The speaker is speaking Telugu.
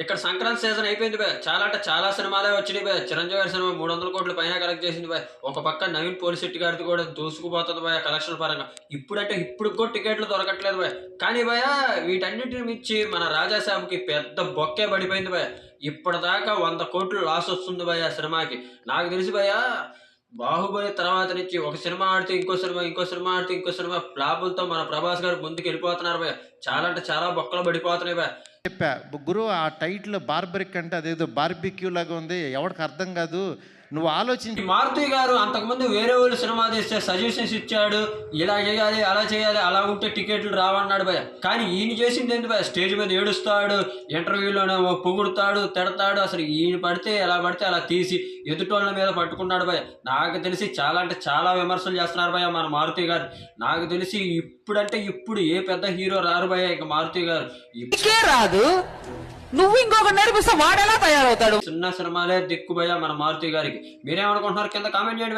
ఇక్కడ సంక్రాంతి సీజన్ అయిపోయింది బాయ్ చాలా అంటే చాలా సినిమాలే వచ్చినాయి బాయ్ చిరంజీవి గారి సినిమా మూడు వందల కోట్ల పైన కలెక్ట్ చేసింది బాయ్ ఒక పక్క నవీన్ పోలిశెట్టి గారిది కూడా దూసుకుపోతుంది బాయ్ కలెక్షన్ పరంగా. ఇప్పుడంటే ఇప్పుడు కూడా టికెట్లు దొరకట్లేదు బాయ్ కానీ బాయ్ వీటన్నిటిని మించి మన రాజాసాబుకి పెద్ద బొక్కే పడిపోయింది బాయ్ ఇప్పటిదాకా వంద కోట్లు లాస్ వస్తుంది బాయ్ ఆ సినిమాకి. నాకు తెలిసి బాయ్ బాహుబలి తర్వాత నుంచి ఒక సినిమా ఆడితే ఇంకో సినిమా ఇంకో సినిమా ఆడితే ఇంకో సినిమా ఫ్లాపులతో మన ప్రభాస్ గారు ముందుకు వెళ్ళిపోతున్నారు భయ చాలా అంటే చాలా బొక్కలు పడిపోతున్నాయి భయ చెప్పా. గురువు ఆ టైటిల్ బార్బరిక్ అంటే అదేదో బార్బిక్యూ లాగా ఉంది. ఎవరికి అర్థం కాదు. నువ్వు ఆలోచించి. మారుతి గారు అంతకుముందు వేరే వాళ్ళు సినిమా తీస్తే సజెషన్స్ ఇచ్చాడు ఇలా చేయాలి అలా చేయాలి అలా ఉంటే టికెట్లు రావన్నాడు భయ కానీ ఈయన చేసింది ఏంటి భయ స్టేజ్ మీద ఏడుస్తాడు ఇంటర్వ్యూలోనేమో పొగుడుతాడు తిడతాడు అసలు ఈయన పడితే ఎలా పడితే అలా తీసి ఎదుటోళ్ళ మీద పట్టుకున్నాడు భయ నాకు తెలిసి చాలా అంటే చాలా విమర్శలు చేస్తున్నారు భయ మన మారుతి గారు. నాకు తెలిసి ఇప్పుడంటే ఇప్పుడు ఏ పెద్ద హీరో రారు భయ ఇక మారుతి గారు. రాదు. నువ్వు ఇంకొక నేర్పిస్తే వాడెలా తయారవుతాడు? చిన్న సినిమాలే దిక్కు భయ మన మారుతి గారికి. మీరేమనుకుంటున్నారు? కింద కామెంట్ చేయండి